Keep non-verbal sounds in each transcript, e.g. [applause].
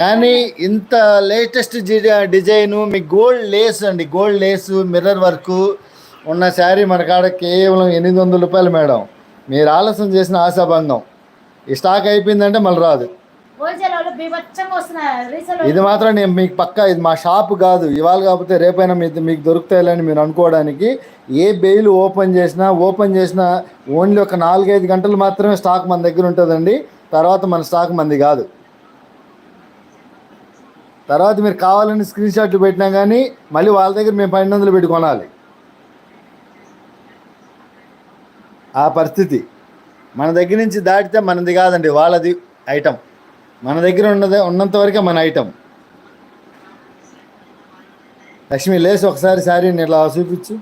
కానీ ఇంత latest design మీకు గోల్డ్ లేస్ అండి గోల్డ్ లేస్ మిర్రర్ వర్క్ ఉన్న శారీ మన కాడ కేవలం ఎనిమిది వందల రూపాయలు మేడం. మీరు ఆలస్యం చేసిన ఆశాభంగం. ఈ స్టాక్ అయిపోయిందంటే మళ్ళీ రాదు. ఇది మాత్రం నేను మీకు పక్కా ఇది మా షాప్ కాదు. ఇవాళ కాకపోతే రేపైనా మీకు మీకు దొరుకుతాయిలని మీరు అనుకోవడానికి. ఏ బెయిల్ ఓపెన్ చేసినా ఓపెన్ చేసినా ఓన్లీ ఒక నాలుగైదు గంటలు మాత్రమే స్టాక్ మన దగ్గర ఉంటుందండి. తర్వాత మన స్టాక్ మంది కాదు. తర్వాత మీరు కావాలని స్క్రీన్ షాట్లు పెట్టినా కానీ మళ్ళీ వాళ్ళ దగ్గర మేము పన్నెండు వందలు పెట్టి కొనాలి. ఆ పరిస్థితి. మన దగ్గర నుంచి దాటితే మనది కాదండి వాళ్ళది ఐటమ్ మన దగ్గర ఉన్నదే ఉన్నంత వరకే మన ఐటమ్ లక్ష్మి లేచి ఒకసారి సారీ ఇట్లా చూపించు.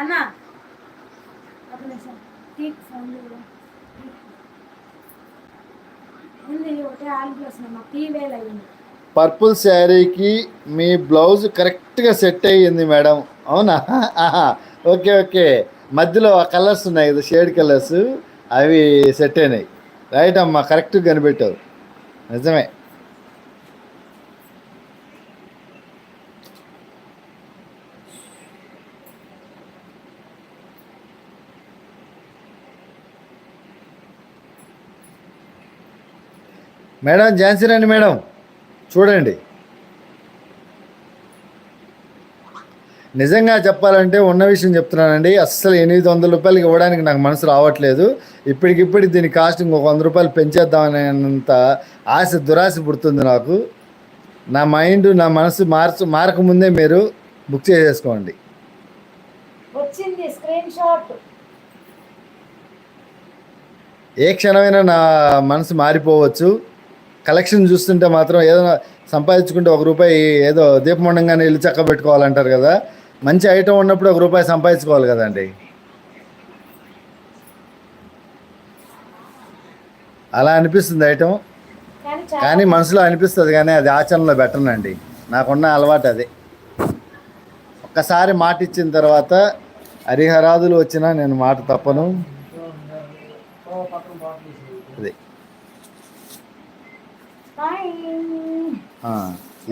అన్నా. పర్పుల్ శారీకి మీ బ్లౌజ్ కరెక్ట్గా సెట్ అయ్యింది మేడం. అవునా? ఆహా. [laughs] Okay okay. మధ్యలో ఆ కలర్స్ ఉన్నాయి కదా షేడ్ కలర్స్ అవి సెట్ అయినాయి. రైట్ అమ్మా కరెక్ట్గా కనిపెట్టావు. నిజమే. మేడం ఝాన్సీ రండి మేడం. చూడండి. నిజంగా చెప్పాలంటే ఉన్న విషయం చెప్తున్నానండి. అస్సలు ఎనిమిది వందల రూపాయలకి ఇవ్వడానికి నాకు మనసు రావట్లేదు. ఇప్పటికిప్పటికి దీని కాస్ట్ ఇంకొక వంద రూపాయలు పెంచేద్దామనేంత ఆశ దురాశ పుడుతుంది నాకు. నా మైండ్ నా మనసు మార్చ మారకముందే మీరు బుక్ చేసేసుకోండి. వచ్చింది స్క్రీన్ షాట్. ఏ క్షణమైనా నా మనసు మారిపోవచ్చు. కలెక్షన్ చూస్తుంటే మాత్రం ఏదో సంపాదించుకుంటే ఒక రూపాయి ఏదో దీపమండంగానే ఇల్లు చక్క పెట్టుకోవాలంటారు కదా. మంచి ఐటమ్ ఉన్నప్పుడు ఒక రూపాయి సంపాదించుకోవాలి కదండి. అలా అనిపిస్తుంది ఐటమ్ కానీ మనసులో అనిపిస్తుంది కానీ అది ఆచరణలో పెట్టనండి నాకున్న అలవాటు అది. ఒక్కసారి మాట ఇచ్చిన తర్వాత హరిహరాదులు వచ్చినా నేను మాట తప్పను. అది.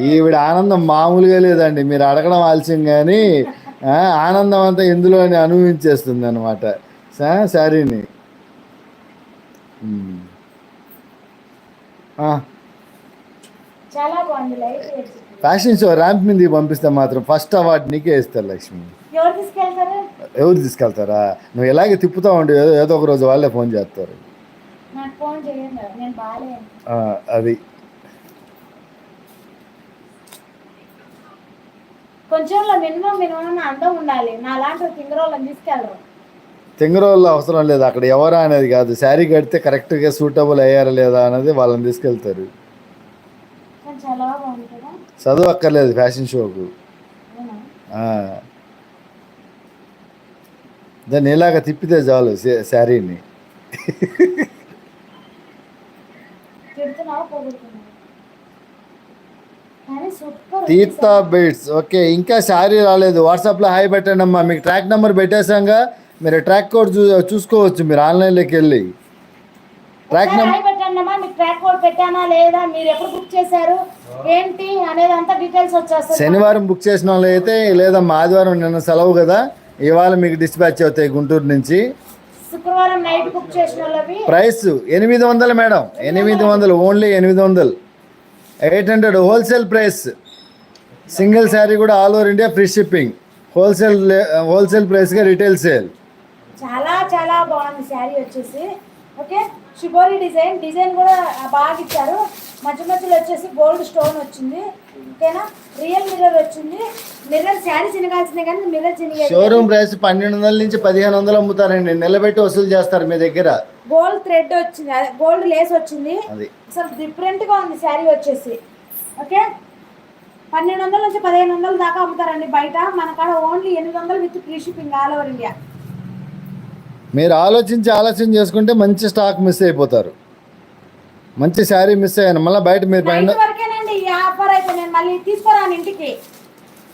ఈవిడ ఆనందం మామూలుగా లేదండి. మీరు అడగడం ఆలస్యం కానీ ఆనందం అంతా ఇందులో అనుభవించేస్తుంది అనమాట శారీని? వేసి. ఫ్యాషన్ షో ర్యాంప్ మీద పంపిస్తే మాత్రం ఫస్ట్ అవార్డు నీకే ఇస్తారు లక్ష్మి. ఎవరు తీసుకెళ్తారు? నువ్వు ఎలాగే తిప్పుతా ఉండి ఏదో ఒక రోజు వాళ్ళే ఫోన్ చేస్తారు. అది. కొంచెంలో మినిమం మినిమం అందం ఉండాలి. నా లాంటి తింగరోళ్ళని తీసుకెళ్ళరు. తింగరోళ్ళు అవసరం లేదు. అక్కడ ఎవరా అనేది కాదు. శారీ కడితే కరెక్ట్గా సూటబుల్ అయ్యారా లేదా అనేది వాళ్ళని తీసుకెళ్తారు. చదువు అక్కర్లేదు ఫ్యాషన్ షోకు. దాన్ని ఇలాగ తిప్పితే చాలు శారీని. తీర్థ బీట్స్. ఓకే ఇంకా శారీ రాలేదు. వాట్సాప్లో హాయ్ పెట్టండి అమ్మా. మీకు ట్రాక్ నెంబర్ పెట్టేశాక మీరు ట్రాక్ కోడ్ చూ చూసుకోవచ్చు మీరు ఆన్లైన్లోకి వెళ్ళి. ట్రాక్ నెంబర్ శనివారం బుక్ చేసిన వాళ్ళు అయితే లేదమ్మా ఆదివారం నిన్న సెలవు కదా. ఇవాళ మీకు డిస్పాచ్ అవుతాయి గుంటూరు నుంచి. శుక్రవారం నైట్ బుక్ చేసిన ప్రైస్ ఎనిమిది వందలు మేడం. ఎనిమిది వందలు ఓన్లీ ఎనిమిది వందలు. Eight hundred wholesale price. Single sari కూడా all over India free shipping. Wholesale wholesale ప్రైస్గా retail sale. చాలా చాలా బాగుంది శారీ వచ్చేసి. ఓకే? Shibori design. డిజైన్ కూడా బాగా ఇచ్చారు. మధ్య మధ్యలో వచ్చేసి గోల్డ్ స్టోన్ వచ్చింది. ఓకేనా? రియల్ మిర్రర్ వచ్చింది. మిర్రర్ శారీ చినగాల్సిందే కానీ మిర్రర్ చినిగే షోరూమ్ ప్రైస్ పన్నెండు వందల నుంచి పదిహేను వందలు అమ్ముతారండి. నిలబెట్టి వసూలు చేస్తారు మీ దగ్గర. గోల్డ్ థ్రెడ్ వచ్చింది. అదే గోల్డ్ లేస్ వచ్చింది. అసలు డిఫరెంట్గా ఉంది శారీ వచ్చేసి. ఓకే? పన్నెండు వందల నుంచి పదిహేను వందల దాకా అమ్ముతారండి బయట. మన కాడ ఓన్లీ ఎనిమిది వందలు with free shipping all over India. మీరు ఆలోచించి ఆలోచన చేసుకుంటే మంచి స్టాక్ మిస్ అయిపోతారు. మంచి శారీ మిస్ అయ్యాను. మళ్ళీ బయట మీరు పైన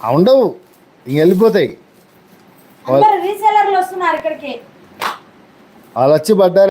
ఉండవు. ఇంక వెళ్ళిపోతాయి. వాళ్ళు వచ్చి పడ్డారు.